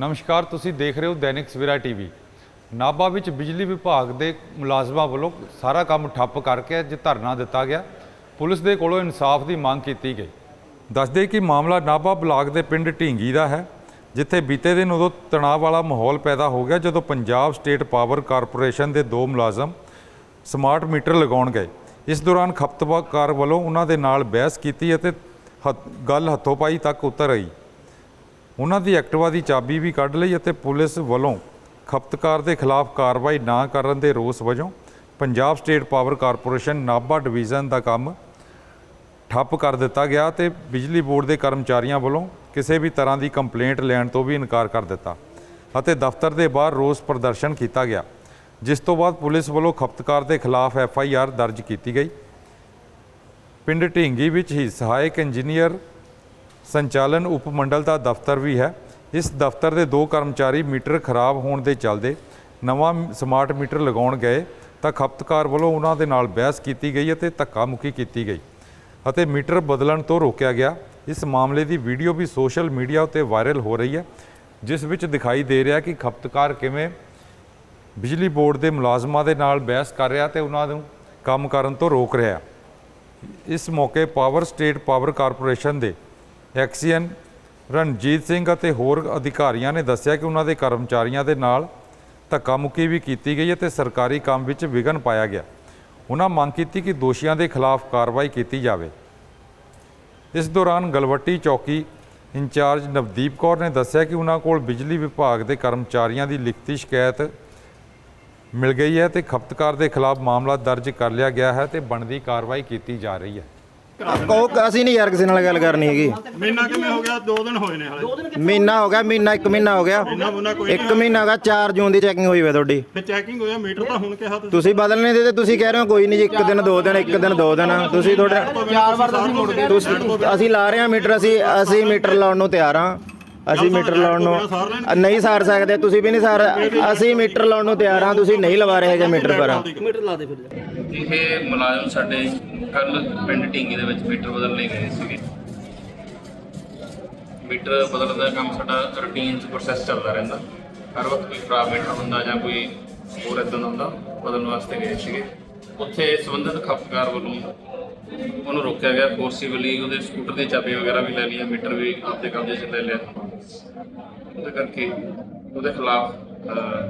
ਨਮਸਕਾਰ, ਤੁਸੀਂ ਦੇਖ ਰਹੇ ਹੋ ਦੈਨਿਕ ਸਵੇਰਾ ਟੀਵੀ। ਨਾਭਾ ਵਿੱਚ ਬਿਜਲੀ ਵਿਭਾਗ ਦੇ ਮੁਲਾਜ਼ਮਾਂ ਵੱਲੋਂ ਸਾਰਾ ਕੰਮ ਠੱਪ ਕਰਕੇ ਅੱਜ ਧਰਨਾ ਦਿੱਤਾ ਗਿਆ। ਪੁਲਿਸ ਦੇ ਕੋਲੋਂ ਇਨਸਾਫ ਦੀ ਮੰਗ ਕੀਤੀ ਗਈ। ਦੱਸਦੇ ਕਿ ਮਾਮਲਾ ਨਾਭਾ ਬਲਾਕ ਦੇ ਪਿੰਡ ਢੀਂਗੀ ਦਾ ਹੈ, ਜਿੱਥੇ ਬੀਤੇ ਦਿਨ ਉਦੋਂ ਤਣਾਅ ਵਾਲਾ ਮਾਹੌਲ ਪੈਦਾ ਹੋ ਗਿਆ, ਜਦੋਂ ਪੰਜਾਬ ਸਟੇਟ ਪਾਵਰ ਕਾਰਪੋਰੇਸ਼ਨ ਦੇ ਦੋ ਮੁਲਾਜ਼ਮ ਸਮਾਰਟ ਮੀਟਰ ਲਗਾਉਣ ਗਏ। ਇਸ ਦੌਰਾਨ ਖਪਤਕਾਰ ਵੱਲੋਂ ਉਹਨਾਂ ਦੇ ਨਾਲ ਬਹਿਸ ਕੀਤੀ ਅਤੇ ਹੱਥ- ਗੱਲ ਹੱਥੋਂ ਪਾਈ ਤੱਕ ਉਤਰ ਆਈ। ਉਹਨਾਂ ਦੀ ਐਕਟਿਵਾ ਦੀ ਚਾਬੀ ਵੀ ਕੱਢ ਲਈ ਅਤੇ ਪੁਲਿਸ ਵੱਲੋਂ ਖਪਤਕਾਰ ਦੇ ਖਿਲਾਫ ਕਾਰਵਾਈ ਨਾ ਕਰਨ ਦੇ ਰੋਸ ਵਜੋਂ Punjab state power corporation Nabha division ਦਾ ਕੰਮ ਠੱਪ ਕਰ ਦਿੱਤਾ ਗਿਆ ਤੇ ਬਿਜਲੀ ਬੋਰਡ ਦੇ ਕਰਮਚਾਰੀਆਂ ਵੱਲੋਂ ਕਿਸੇ ਵੀ ਤਰ੍ਹਾਂ ਦੀ ਕੰਪਲੇਂਟ ਲੈਣ ਤੋਂ ਵੀ ਇਨਕਾਰ ਕਰ ਦਿੱਤਾ ਅਤੇ ਦਫ਼ਤਰ ਦੇ ਬਾਹਰ ਰੋਸ ਪ੍ਰਦਰਸ਼ਨ ਕੀਤਾ ਗਿਆ, ਜਿਸ ਤੋਂ ਬਾਅਦ ਪੁਲਿਸ ਵੱਲੋਂ ਖਪਤਕਾਰ ਦੇ ਖਿਲਾਫ ਐਫ ਆਈ ਆਰ ਦਰਜ ਕੀਤੀ ਗਈ। ਪਿੰਡ ਢੀਂਗੀ ਵਿੱਚ ਹੀ ਸਹਾਇਕ ਇੰਜੀਨੀਅਰ ਸੰਚਾਲਨ ਉਪ ਮੰਡਲ ਦਾ ਦਫ਼ਤਰ ਵੀ ਹੈ। ਇਸ ਦਫ਼ਤਰ ਦੇ ਦੋ ਕਰਮਚਾਰੀ ਮੀਟਰ ਖਰਾਬ ਹੋਣ ਦੇ ਚੱਲਦੇ ਨਵਾਂ ਸਮਾਰਟ ਮੀਟਰ ਲਗਾਉਣ ਗਏ ਤਾਂ ਖਪਤਕਾਰ ਵੱਲੋਂ ਉਹਨਾਂ ਦੇ ਨਾਲ ਬਹਿਸ ਕੀਤੀ ਗਈ ਅਤੇ ਧੱਕਾ ਮੁੱਕੀ ਕੀਤੀ ਗਈ ਅਤੇ ਮੀਟਰ ਬਦਲਣ ਤੋਂ ਰੋਕਿਆ ਗਿਆ। ਇਸ ਮਾਮਲੇ ਦੀ ਵੀਡੀਓ ਵੀ ਸੋਸ਼ਲ ਮੀਡੀਆ ਉੱਤੇ ਵਾਇਰਲ ਹੋ ਰਹੀ ਹੈ, ਜਿਸ ਵਿੱਚ ਦਿਖਾਈ ਦੇ ਰਿਹਾ ਕਿ ਖਪਤਕਾਰ ਕਿਵੇਂ ਬਿਜਲੀ ਬੋਰਡ ਦੇ ਮੁਲਾਜ਼ਮਾਂ ਦੇ ਨਾਲ ਬਹਿਸ ਕਰ ਰਿਹਾ ਤੇ ਉਹਨਾਂ ਨੂੰ ਕੰਮ ਕਰਨ ਤੋਂ ਰੋਕ ਰਿਹਾ। ਇਸ ਮੌਕੇ ਪਾਵਰ ਸਟੇਟ ਪਾਵਰ ਕਾਰਪੋਰੇਸ਼ਨ ਦੇ ਐਕਸੀਅਨ ਰਣਜੀਤ ਸਿੰਘ ਅਤੇ ਹੋਰ ਅਧਿਕਾਰੀਆਂ ਨੇ ਦੱਸਿਆ ਕਿ ਉਹਨਾਂ ਦੇ ਕਰਮਚਾਰੀਆਂ ਦੇ ਨਾਲ ਧੱਕਾ ਮੁੱਕੀ ਵੀ ਕੀਤੀ ਗਈ ਅਤੇ ਸਰਕਾਰੀ ਕੰਮ ਵਿੱਚ ਵਿਘਨ ਪਾਇਆ ਗਿਆ। ਉਹਨਾਂ ਮੰਗ ਕੀਤੀ ਕਿ ਦੋਸ਼ੀਆਂ ਦੇ ਖਿਲਾਫ ਕਾਰਵਾਈ ਕੀਤੀ ਜਾਵੇ। ਇਸ ਦੌਰਾਨ ਗਲਵੱਟੀ ਚੌਕੀ ਇੰਚਾਰਜ ਨਵਦੀਪ ਕੌਰ ਨੇ ਦੱਸਿਆ ਕਿ ਉਹਨਾਂ ਕੋਲ ਬਿਜਲੀ ਵਿਭਾਗ ਦੇ ਕਰਮਚਾਰੀਆਂ ਦੀ ਲਿਖਤੀ ਸ਼ਿਕਾਇਤ ਮਿਲ ਗਈ ਹੈ ਤੇ ਖਪਤਕਾਰ ਦੇ ਖਿਲਾਫ ਮਾਮਲਾ ਦਰਜ ਕਰ ਲਿਆ ਗਿਆ ਹੈ ਤੇ ਬਣਦੀ ਕਾਰਵਾਈ ਕੀਤੀ ਜਾ ਰਹੀ ਹੈ। ਉਹ ਅਸੀਂ ਨਹੀਂ ਯਾਰ ਕਿਸੇ ਨਾਲ ਗੱਲ ਕਰਨੀ ਹੈਗੀ। ਮਹੀਨਾ ਕਿਵੇਂ ਹੋ ਗਿਆ? 2 ਦਿਨ ਹੋਏ ਨੇ ਹਾਲੇ। ਮਹੀਨਾ ਹੋ ਗਿਆ ਮਹੀਨਾ ਇੱਕ ਮਹੀਨਾ ਹੋ ਗਿਆ। ਮਹੀਨਾ ਮੁੰਨਾ ਕੋਈ ਇੱਕ ਮਹੀਨਾ ਹੋ ਗਿਆ 4 ਜੂਨ ਦੀ ਚੈਕਿੰਗ ਹੋਈ ਵੇ ਤੁਹਾਡੀ। ਫਿਰ ਚੈਕਿੰਗ ਹੋਇਆ ਮੀਟਰ ਤਾਂ ਹੁਣ ਕਿਹਾ ਤੁਸੀਂ। ਤੁਸੀਂ ਬਦਲ ਨਹੀਂ ਦਿੱਤੇ ਤੁਸੀਂ ਕਹਿ ਰਹੇ ਹੋ ਕੋਈ ਨਹੀਂ ਜੀ ਇੱਕ ਦਿਨ ਦੋ ਦਿਨ ਇੱਕ ਦਿਨ ਦੋ ਦਿਨ। ਤੁਸੀਂ ਤੁਹਾਡੇ ਚਾਰ ਵਾਰ ਤੁਸੀਂ ਮੁੜ ਗਏ। ਤੁਸੀਂ ਅਸੀਂ ਲਾ ਰਹੇ ਹਾਂ ਮੀਟਰ ਅਸੀਂ ਅਸੀਂ ਮੀਟਰ ਲਾਉਣ ਨੂੰ ਤਿਆਰ ਹਾਂ। ਅਸੀਂ ਮੀਟਰ ਲਾਉਣ ਨੂੰ ਨਹੀਂ ਸਾਰ ਸਕਦੇ ਤੁਸੀਂ ਵੀ ਨਹੀਂ ਸਾਰ ਅਸੀਂ ਮੀਟਰ ਲਾਉਣ ਨੂੰ ਤਿਆਰ ਹਾਂ ਤੁਸੀਂ ਨਹੀਂ ਲਵਾ ਰਹੇ ਹੈਗੇ ਮੀਟਰ ਪਰ। ਇਹ ਮੁਲਾਜ਼ਮ ਸਾਡੇ ਕੱਲ ਪਿੰਡ ਢੀਂਗੀ ਦੇ ਵਿੱਚ ਮੀਟਰ ਬਦਲਣ ਲਈ ਗਏ ਸੀਗੇ। ਮੀਟਰ ਬਦਲਣ ਦਾ ਕੰਮ ਸਾਡਾ ਰੂਟੀਨ ਚ ਪ੍ਰੋਸੈਸ ਚੱਲਦਾ ਰਹਿੰਦਾ। ਹਰ ਵਕਤ ਕੋਈ ਖਰਾਬ ਮੀਟਰ ਹੁੰਦਾ ਜਾਂ ਕੋਈ ਹੋਰ ਇਦਾਂ ਦਾ ਹੁੰਦਾ ਬਦਲਣ ਵਾਸਤੇ ਗਏ ਸੀਗੇ। ਉੱਥੇ ਸੰਬੰਧਿਤ ਖਪਤਕਾਰ ਵੱਲੋਂ ਉਹਨੂੰ ਰੋਕਿਆ ਗਿਆ। ਫੋਰਸੀਬਲੀ ਉਹਦੇ ਸਕੂਟਰ ਦੀ ਚਾਬੀ ਵਗੈਰਾ ਵੀ ਲੈ ਲਈ ਮੀਟਰ ਵੀ ਆਪਦੇ ਕਬਜ਼ੇ 'ਚ ਲੈ ਲਿਆ। ਉਹਦੇ ਕਰਕੇ ਉਹਦੇ ਖਿਲਾਫ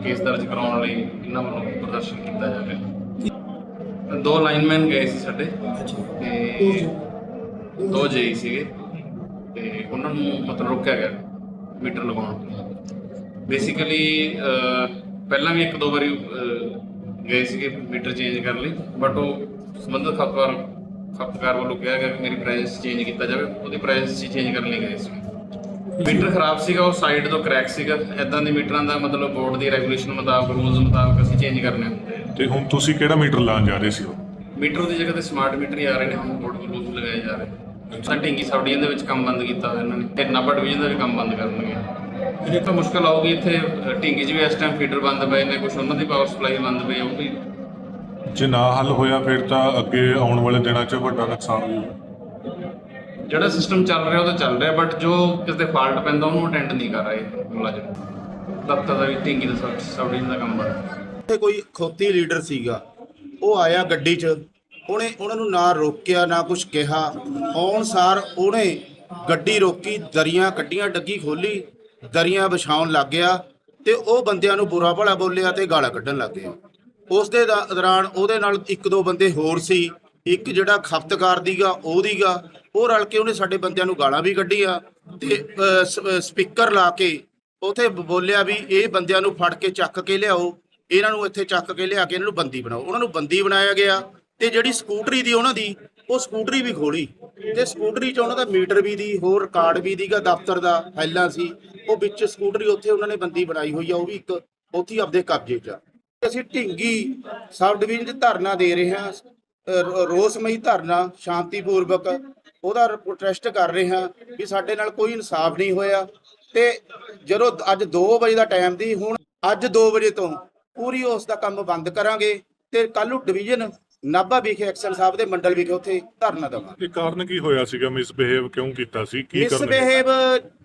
ਕੇਸ ਦਰਜ ਕਰਾਉਣ ਲਈ ਇਹਨਾਂ ਵੱਲੋਂ ਪ੍ਰਦਰਸ਼ਨ ਕੀਤਾ ਜਾ ਰਿਹਾ। ਦੋ ਲਾਈਨਮੈਨ ਗਏ ਸੀ ਸਾਡੇ। ਤੇ ਦੋ ਜੇਈ। ਸੀਗੇ। ਤੇ ਉਹਨਾਂ ਨੂੰ ਮਤਲਬ ਰੋਕਿਆ ਗਿਆ ਮੀਟਰ ਲਗਾਉਣ। ਬੇਸਿਕਲੀ ਪਹਿਲਾਂ ਵੀ ਇੱਕ ਦੋ ਵਾਰੀ ਗਏ ਸੀਗੇ ਮੀਟਰ ਚੇਂਜ ਕਰਨ ਲਈ। ਬਟ ਉਹ ਸੰਬੰਧਿਤ ਖਪਤਕਾਰ ਖਪਤਕਾਰ ਵੱਲੋਂ ਕਿਹਾ ਗਿਆ ਕਿ ਮੇਰੀ ਪ੍ਰਾਈਸ ਚੇਂਜ ਕੀਤਾ ਜਾਵੇ। ਉਹਦੀ ਪ੍ਰਾਈਸ ਚੇਂਜ ਕਰਨ ਲਈ ਗਏ ਸੀ। ਮੀਟਰ ਖਰਾਬ ਸੀਗਾ ਉਹ ਸਾਈਡ ਤੋਂ ਕ੍ਰੈਕ ਸੀਗਾ। ਐਦਾਂ ਦੇ ਮੀਟਰਾਂ ਦਾ ਮਤਲਬ ਬੋਰਡ ਦੀ ਰੈਗੂਲੇਸ਼ਨ ਮੁਤਾਬਕ ਰੂਲਸ ਮੁਤਾਬਕ ਅਸੀਂ ਚੇਂਜ ਕਰਨੇ ਹੁੰਦੇ ਆ ਤੇ ਹੁਣ ਤੁਸੀਂ ਕਿਹੜਾ ਮੀਟਰ ਲਾਉਣ ਜਾ ਰਹੇ ਸੀ ਉਹ? ਮੀਟਰ ਦੀ ਜਗ੍ਹਾ ਤੇ ਸਮਾਰਟ ਮੀਟਰ ਹੀ ਆ ਰਹੇ ਨੇ ਹੁਣ ਬੋਰਡ ਦੇ ਰੂਲਸ ਲਗਾਏ ਜਾ ਰਹੇ। ਸਾਡੀ ਢਿੰਗੀ ਸਾਊਡੀਆਂ ਦੇ ਵਿੱਚ ਕੰਮ ਬੰਦ ਕੀਤਾ ਹੋਇਆ ਇਹਨਾਂ ਨੇ ਤੇ ਨਾਭਾ ਡਿਵੀਜ਼ਨ ਦਾ ਵੀ ਕੰਮ ਬੰਦ ਕਰਨਗੇ ਇਹ ਤਾਂ ਮੁਸ਼ਕਲ ਆਊਗੀ ਇੱਥੇ ਢਿੰਗੀ 'ਚ ਵੀ ਇਸ ਟਾਈਮ ਫੀਡਰ ਬੰਦ ਪਏ ਨੇ ਕੁਝ ਉਹਨਾਂ ਦੀ ਪਾਵਰ ਸਪਲਾਈ ਬੰਦ ਪਈ ਉਹ ਵੀ ਜੇ ਨਾ ਹੱਲ ਹੋਇਆ ਫਿਰ ਤਾਂ ਅੱਗੇ ਆਉਣ ਵਾਲੇ ਦਿਨਾਂ 'ਚ ਵੱਡਾ ਨੁਕਸਾਨ ਹੋਊ ਜਿਹੜਾ ਸਿਸਟਮ ਚੱਲ ਰਿਹਾ ਉਹ ਤਾਂ ਚੱਲ ਰਿਹਾ ਬਟ ਜੋ ਕਿਸੇ ਤੇ ਫਾਲਟ ਪੈਂਦਾ, ਉਹਨੂੰ ਅਟੈਂਡ ਨਹੀਂ ਕਰ ਰਹੇ ਮੁਲਾਜ਼ਮ ਦਫ਼ਤਰ ਦਾ ਵੀ ਢਿੰਗੀ ਦਾ ਸਾਊਡੀਆਂ ਦਾ ਕੰਮ ਬੰਦ ਉੱਥੇ ਕੋਈ ਖੋਤੀ ਲੀਡਰ ਸੀਗਾ। ਉਹ ਆਇਆ ਗੱਡੀ 'ਚ। ਉਹਨੇ, ਉਹਨਾਂ ਨੂੰ ਨਾ ਰੋਕਿਆ, ਨਾ ਕੁਝ ਕਿਹਾ। ਆਉਣ ਸਾਰ ਉਹਨੇ ਗੱਡੀ ਰੋਕੀ, ਦਰੀਆਂ ਕੱਢੀਆਂ, ਡੱਗੀ ਖੋਲੀ, ਦਰੀਆਂ ਵਿਛਾਉਣ ਲੱਗ ਗਿਆ ਤੇ ਉਹ ਬੰਦਿਆਂ ਨੂੰ ਬੁਰਾ ਭਲਾ ਬੋਲਿਆ ਤੇ ਗਾਲਾਂ ਕੱਢਣ ਲੱਗ ਗਿਆ। ਉਸ ਦੇ ਦੌਰਾਨ ਉਹਦੇ ਨਾਲ ਇੱਕ ਦੋ ਬੰਦੇ ਹੋਰ ਸੀ। ਇੱਕ ਜਿਹੜਾ ਖਪਤਕਾਰ ਦੀਗਾ, ਉਹ ਦੀਗਾ, ਉਹ ਰਲ ਕੇ ਉਹਨੇ ਸਾਡੇ ਬੰਦਿਆਂ ਨੂੰ ਗਾਲਾਂ ਵੀ ਕੱਢੀਆਂ ਤੇ ਸਪੀਕਰ ਲਾ ਕੇ ਉਥੇ ਬੋਲਿਆ ਵੀ ਇਹ ਬੰਦਿਆਂ ਨੂੰ ਫੜ ਕੇ ਚੱਕ ਕੇ ਲਿਆਓ, ਇਹਨਾਂ ਨੂੰ ਇੱਥੇ ਚੱਕ ਕੇ ਲਿਆ ਕੇ ਇਹਨਾਂ ਨੂੰ ਬੰਦੀ ਬਣਾਓ। ਉਹਨਾਂ ਨੂੰ ਬੰਦੀ ਬਣਾਇਆ ਗਿਆ ਤੇ ਜਿਹੜੀ ਸਕੂਟਰੀ ਦੀ ਉਹਨਾਂ ਦੀ, ਉਹ ਸਕੂਟਰੀ ਵੀ ਖੋਲੀ। ਤੇ ਸਕੂਟਰੀ 'ਚ ਉਹਨਾਂ ਦਾ ਮੀਟਰ ਵੀ ਦੀ, ਹੋਰ ਰਿਕਾਰਡ ਵੀ ਦੀਗਾ, ਦਫ਼ਤਰ ਦਾ ਫਾਈਲਾਂ ਸੀ, ਉਹ ਵਿੱਚ ਸਕੂਟਰੀ ਉੱਥੇ ਉਹਨਾਂ ਨੇ ਬੰਦੀ ਬਣਾਈ ਹੋਈ ਆ, ਉਹ ਵੀ ਇੱਕ, ਉੱਥੇ ਆਪਦੇ ਕਬਜ਼ੇ 'ਚ ਆ। ਅਸੀਂ ਢਿੰਗੀ ਸਬ ਡਿਵੀਜ਼ਨ 'ਚ ਧਰਨਾ ਦੇ ਰਹੇ ਹਾਂ ਰੋਸਮਈ ਧਰਨਾ ਸ਼ਾਂਤੀਪੂਰਵਕ ਉਹਦਾ ਪ੍ਰੋਟੈਸਟ ਕਰ ਰਹੇ ਹਾਂ ਵੀ ਸਾਡੇ ਨਾਲ ਕੋਈ ਇਨਸਾਫ ਨਹੀਂ ਹੋਇਆ ਤੇ ਜਦੋਂ ਅੱਜ 2 ਵਜੇ ਦਾ ਟਾਈਮ ਦੀ ਹੁਣ ਅੱਜ 2 ਵਜੇ ਤੋਂ ਪੂਰੀ ਉਸ ਦਾ ਕੰਮ ਬੰਦ ਕਰਾਂਗੇ ਤੇ ਕੱਲ ਨੂੰ ਡਿਵੀਜ਼ਨ ਨਾਭਾ ਵਿਖੇ ਐਕਸ਼ਨ ਸਾਹਿਬ ਦੇ ਮੰਡਲ ਵਿਖੇ ਉੱਥੇ ਧਰਨਾ ਦੇਵਾਂਗੇ। ਇਹ ਕਾਰਨ ਕੀ ਹੋਇਆ ਸੀਗਾ? ਮਿਸਬਿਹੇਵ ਕਿਉਂ ਕੀਤਾ ਸੀ? ਕੀ ਕਰਨ ਮਿਸਬਿਹੇਵ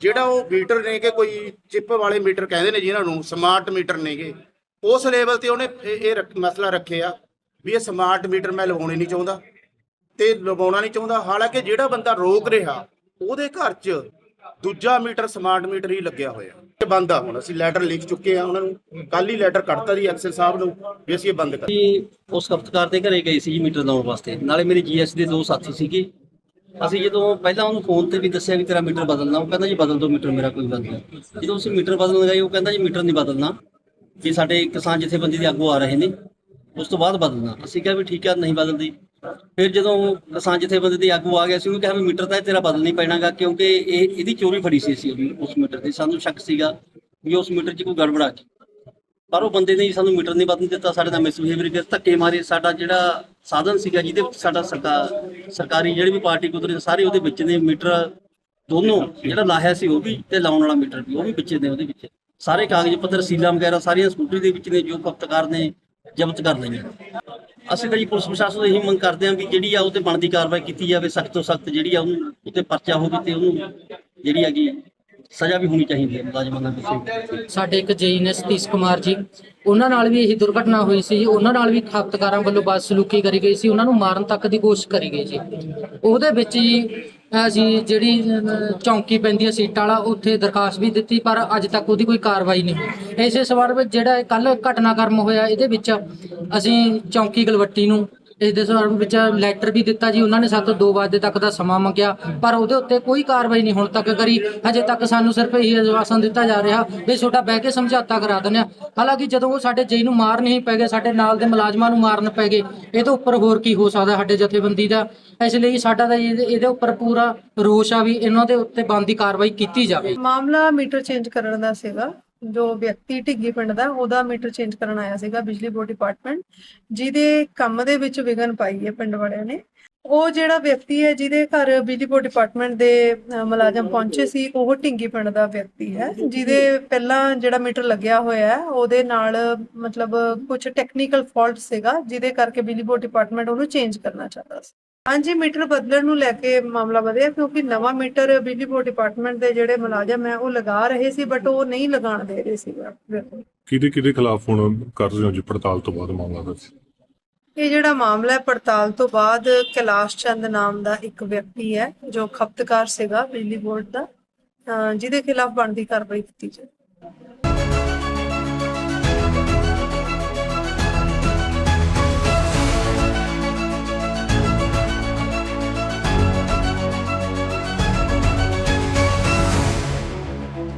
ਜਿਹੜਾ ਉਹ ਮੀਟਰ ਨੇ ਕਿ ਕੋਈ ਚਿੱਪ ਵਾਲੇ ਮੀਟਰ ਕਹਿੰਦੇ ਨੇ ਜਿਨ੍ਹਾਂ ਨੂੰ ਸਮਾਰਟ ਮੀਟਰ ਨੇਗੇ ਉਸ ਲੈਵਲ ਤੇ ਉਹਨੇ ਇਹ ਮਸਲਾ ਰੱਖਿਆ। ਵੀ ਇਹ ਸਮਾਰਟ ਮੀਟਰ ਮੈਂ ਲਵਾਉਣੇ ਨਹੀਂ ਚਾਹੁੰਦਾ ਤੇ ਲਵਾਉਣਾ ਨਹੀਂ ਚਾਹੁੰਦਾ। ਹਾਲਾਂਕਿ ਜਿਹੜਾ ਬੰਦਾ ਰੋਕ ਰਿਹਾ, ਉਹਦੇ ਘਰ 'ਚ ਦੂਜਾ ਮੀਟਰ ਸਮਾਰਟ ਮੀਟਰ ਹੀ ਲੱਗਿਆ ਹੋਇਆ। ਇਹ ਬੰਦ ਆ ਹੁਣ, ਅਸੀਂ ਲੈਟਰ ਲਿਖ ਚੁੱਕੇ ਆ ਉਹਨਾਂ ਨੂੰ। ਕੱਲ ਹੀ ਲੈਟਰ ਕੱਢਤਾ ਜੀ ਐਕਸਲ ਸਾਹਿਬ ਨੂੰ ਵੀ ਅਸੀਂ ਇਹ ਬੰਦ ਕਰ ਅਸੀਂ ਉਸ ਖਪਤਕਾਰ ਦੇ ਘਰੇ ਗਏ ਸੀ ਜੀ ਮੀਟਰ ਲਾਉਣ ਵਾਸਤੇ। ਨਾਲੇ ਮੇਰੇ ਜੀਐਸ ਦੇ ਦੋ ਸਾਥੀ ਸੀਗੇ। ਅਸੀਂ ਜਦੋਂ ਪਹਿਲਾਂ ਉਹਨੂੰ ਫੋਨ ਤੇ ਵੀ ਦੱਸਿਆ ਵੀ ਤੇਰਾ ਮੀਟਰ ਬਦਲਣਾ, ਉਹ ਕਹਿੰਦਾ ਜੀ ਬਦਲ ਦੋ ਮੀਟਰ ਮੇਰਾ ਕੋਈ ਗੱਲ ਨਹੀਂ। ਜਦੋਂ ਅਸੀਂ ਮੀਟਰ ਬਦਲਣ ਗਏ, ਉਹ ਕਹਿੰਦਾ ਜੀ ਮੀਟਰ ਨਹੀਂ ਬਦਲਣਾ। ਵੀ ਸਾਡੇ ਕਿਸਾਨ ਜਥੇਬੰਦੀ ਦੇ ਆਗੂ ਆ ਰਹੇ ਨੇ। ਉਸ ਤੋਂ ਬਾਅਦ ਬਦਲਣਾ। ਅਸੀਂ ਕਿਹਾ ਵੀ ਠੀਕ ਹੈ ਨਹੀਂ ਬਦਲਦੀ। ਫਿਰ ਜਦੋਂ ਕਿਸਾਨ ਜਥੇਬੰਦੀ ਦੇ ਆਗੂ ਆ ਗਿਆ ਸੀ ਉਹਨੂੰ ਕਿਹਾ ਵੀ ਮੀਟਰ ਤਾਂ ਇਹ ਤੇਰਾ ਬਦਲ ਨਹੀਂ ਪੈਣਾਗਾ, ਕਿਉਂਕਿ ਇਹ, ਇਹਦੀ ਚੋਰੀ ਫੜੀ ਸੀ ਅਸੀਂ ਉਸ ਮੀਟਰ ਦੀ। ਸਾਨੂੰ ਸ਼ੱਕ ਸੀਗਾ ਵੀ ਉਸ ਮੀਟਰ 'ਚ ਕੋਈ ਗੜਬੜ ਆ ਗਈ ਪਰ ਉਹ ਬੰਦੇ ਨੇ ਸਾਨੂੰ ਮੀਟਰ ਨਹੀਂ ਬਦਲਣ ਦਿੱਤਾ, ਸਾਡੇ ਨਾਲ ਮਿਸਬਿਹੇਵੀਅਰ ਕਰ ਧੱਕੇ ਮਾਰੇ। ਸਾਡਾ ਜਿਹੜਾ ਸਾਧਨ ਸੀਗਾ, ਜਿਹਦੇ ਵਿੱਚ ਸਾਡਾ ਸਰਕਾਰ ਸਰਕਾਰੀ ਜਿਹੜੀ ਵੀ ਪਾਰਟੀ ਕੁਦਰਤ ਸਾਰੇ ਉਹਦੇ ਵਿੱਚ ਨੇ ਮੀਟਰ। ਦੋਨੋਂ, ਜਿਹੜਾ ਲਾਹਿਆ ਸੀ ਉਹ ਵੀ ਤੇ ਲਾਉਣ ਵਾਲਾ ਮੀਟਰ ਵੀ, ਉਹ ਵੀ ਵਿੱਚ ਨੇ ਉਹਦੇ ਵਿੱਚ। ਸਾਰੇ ਕਾਗਜ਼ ਪੱਤਰ, ਸੀਲਾਂ ਵਗੈਰਾ ਸਾਰੀਆਂ ਸਕੂਟਰੀ ਦੇ ਵਿੱਚ ਨੇ, ਜੋ ਖਪਤਕਾਰ ਨੇ ਜ਼ਬਤ ਕਰ ਲਈਆਂ ਅਸੀਂ ਤਾਂ ਜੀ ਪੁਲਿਸ ਪ੍ਰਸ਼ਾਸਨ ਤੋਂ ਇਹੀ ਮੰਗ ਕਰਦੇ ਹਾਂ ਵੀ ਜਿਹੜੀ ਆ ਉਹ ਤੇ ਬਣਦੀ ਕਾਰਵਾਈ ਕੀਤੀ ਜਾਵੇ, ਸਖਤ ਤੋਂ ਸਖਤ ਜਿਹੜੀ ਆ ਉਹਨੂੰ ਉੱਤੇ ਪਰਚਾ ਹੋਵੇ ਤੇ ਉਹਨੂੰ ਜਿਹੜੀ ਹੈਗੀ ਸਜ਼ਾ ਵੀ ਹੋਣੀ ਚਾਹੀਦੀ ਹੈ, ਮੁਲਾਜ਼ਮਾਂ ਦਾ ਕਿਸੇ ਸਾਡੇ ਇੱਕ ਜੇਈ ਨੇ ਸਤੀਸ਼ ਕੁਮਾਰ ਜੀ, ਉਹਨਾਂ ਨਾਲ ਵੀ ਇਹੀ ਦੁਰਘਟਨਾ ਹੋਈ ਸੀ, ਉਹਨਾਂ ਨਾਲ ਵੀ ਖਪਤਕਾਰਾਂ ਵੱਲੋਂ ਬਦਸਲੂਕੀ ਕਰੀ ਗਈ ਸੀ, ਉਹਨਾਂ ਨੂੰ ਮਾਰਨ ਤੱਕ ਦੀ ਕੋਸ਼ਿਸ਼ ਕਰੀ ਗਈ ਸੀ। ਉਹਦੇ ਵਿੱਚ ਜੀ ਅਸੀਂ ਜਿਹੜੀ ਚੌਂਕੀ ਪੈਂਦੀ ਹੈ ਸੀਟਾਂ ਵਾਲਾ, ਉੱਥੇ ਦਰਖਾਸਤ ਵੀ ਦਿੱਤੀ, ਪਰ ਅੱਜ ਤੱਕ ਉਹਦੀ ਕੋਈ ਕਾਰਵਾਈ ਨਹੀਂ ਹੋਈ। ਇਸੇ ਸਵਾਲ ਵਿੱਚ ਜਿਹੜਾ ਕੱਲ ਘਟਨਾਕ੍ਰਮ ਹੋਇਆ, ਇਹਦੇ ਵਿੱਚ ਅਸੀਂ ਚੌਂਕੀ ਗਲਵੱਟੀ ਨੂੰ ਇਸ ਦੇ ਸੰਦਰਭ ਵਿੱਚ ਲੈਟਰ ਵੀ ਦਿੱਤਾ ਜੀ, ਉਹਨਾਂ ਨੇ ਸਾਤੋਂ 2 ਵਜੇ ਤੱਕ ਦਾ ਸਮਾਂ ਮੰਗਿਆ, ਪਰ ਉਹਦੇ ਉੱਤੇ ਕੋਈ ਕਾਰਵਾਈ ਨਹੀਂ ਹੁਣ ਤੱਕ ਕਰੀ। ਹਜੇ ਤੱਕ ਸਾਨੂੰ ਸਿਰਫ ਇਹੀ ਆਸ਼ਵਾਸਨ ਦਿੱਤਾ ਜਾ ਰਿਹਾ ਵੀ ਛੋਟਾ ਬਹਿ ਕੇ ਸਮਝੌਤਾ ਕਰਾ ਦਿੰਦੇ ਆ ਹਾਲਾਂਕਿ ਜਦੋਂ ਉਹ ਸਾਡੇ ਜਈ ਨੂੰ ਮਾਰ ਨਹੀਂ ਪੈ ਗਏ, ਸਾਡੇ ਨਾਲ ਦੇ ਮੁਲਾਜ਼ਮਾਂ ਨੂੰ ਮਾਰਨ ਪੈ ਗਏ ਇਹ ਤੋਂ ਉੱਪਰ ਹੋਰ ਕੀ ਹੋ ਸਕਦਾ ਸਾਡੇ ਜਥੇਬੰਦੀ ਦਾ? ਇਸ ਲਈ ਸਾਡਾ ਤਾਂ ਇਹਦੇ ਉੱਪਰ ਪੂਰਾ ਰੋਸ਼ ਆ ਵੀ ਇਹਨਾਂ ਦੇ ਉੱਤੇ ਬਣਦੀ ਕਾਰਵਾਈ ਕੀਤੀ ਜਾਵੇ। ਮਾਮਲਾ ਮੀਟਰ ਚੇਂਜ ਕਰਨ ਦਾ ਸੀਗਾ। ਜੋ ਵਿਅਕਤੀ ਢਿੱਗੀ ਪਿੰਡ ਦਾ, ਉਹਦਾ ਮੀਟਰ ਚੇਂਜ ਕਰਨ ਆਇਆ ਸੀਗਾ ਬਿਜਲੀ ਬੋਰਡ ਡਿਪਾਰਟਮੈਂਟ ਜਿਹਦੇ ਕੰਮ ਦੇ ਵਿੱਚ ਵਿਘਨ ਪਾਈ ਹੈ ਪਿੰਡ ਵਾਲਿਆਂ ਨੇ। ਉਹ ਜਿਹੜਾ ਵਿਅਕਤੀ ਹੈ, ਜਿਹਦੇ ਘਰ ਬਿਜਲੀ ਬੋਰਡ ਡਿਪਾਰਟਮੈਂਟ ਦੇ ਮੁਲਾਜ਼ਮ ਪਹੁੰਚੇ ਸੀ, ਉਹ ਢਿੰਗੀ ਪਿੰਡ ਦਾ ਵਿਅਕਤੀ ਹੈ, ਜਿਹਦੇ ਪਹਿਲਾਂ ਜਿਹੜਾ ਮੀਟਰ ਲੱਗਿਆ ਹੋਇਆ ਹੈ, ਉਹਦੇ ਨਾਲ ਮਤਲਬ ਕੁਝ ਟੈਕਨੀਕਲ ਫਾਲਟ ਸੀਗਾ, ਜਿਹਦੇ ਕਰਕੇ ਬਿਜਲੀ ਬੋਰਡ ਡਿਪਾਰਟਮੈਂਟ ਉਹਨੂੰ ਚੇਂਜ ਕਰਨਾ ਚਾਹਤਾ ਸੀ। ਹਾਂਜੀ ਮੀਟਰ ਬਦਲਣ ਨੂੰ ਲੈ ਕੇ ਮਾਮਲਾ ਵਧਿਆ ਕਿਉਂਕਿ ਨਵਾਂ ਮੀਟਰ ਬਿਜਲੀ ਬੋਰਡ ਡਿਪਾਰਟਮੈਂਟ ਦੇ ਜਿਹੜੇ ਮੁਲਾਜ਼ਮ ਹੈ ਉਹ ਲਗਾ ਰਹੇ ਸੀ ਬਟ ਉਹ ਨਹੀਂ ਲਗਾਉਣ ਦੇ ਰਹੇ ਸੀ। ਕਿਹਦੇ ਕਿਹਦੇ ਖਿਲਾਫ ਹੁਣ ਕਰ ਰਹੇ ਹੋ ਜੀ? ਪੜਤਾਲ ਤੋਂ ਬਾਅਦ ਮਾਮਲਾ ਦਰਜ ਇਹ ਜਿਹੜਾ ਮਾਮਲਾ ਹੈ ਪੜਤਾਲ ਤੋਂ ਬਾਅਦ ਕੈਲਾਸ਼ ਚੰਦ ਨਾਮ ਦਾ ਇੱਕ ਵਿਅਕਤੀ ਹੈ ਜੋ ਖਪਤਕਾਰ ਸੀਗਾ ਬਿਜਲੀ ਬੋਰਡ ਦਾ ਜਿਹਦੇ ਖਿਲਾਫ ਬਣਦੀ ਕਾਰਵਾਈ ਕੀਤੀ ਜਾਏ